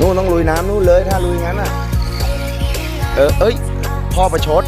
นู่นต้องลุยน้ำนู่นเลยถ้าลุยงั้นอะ เออเอ้ย พ่อประชด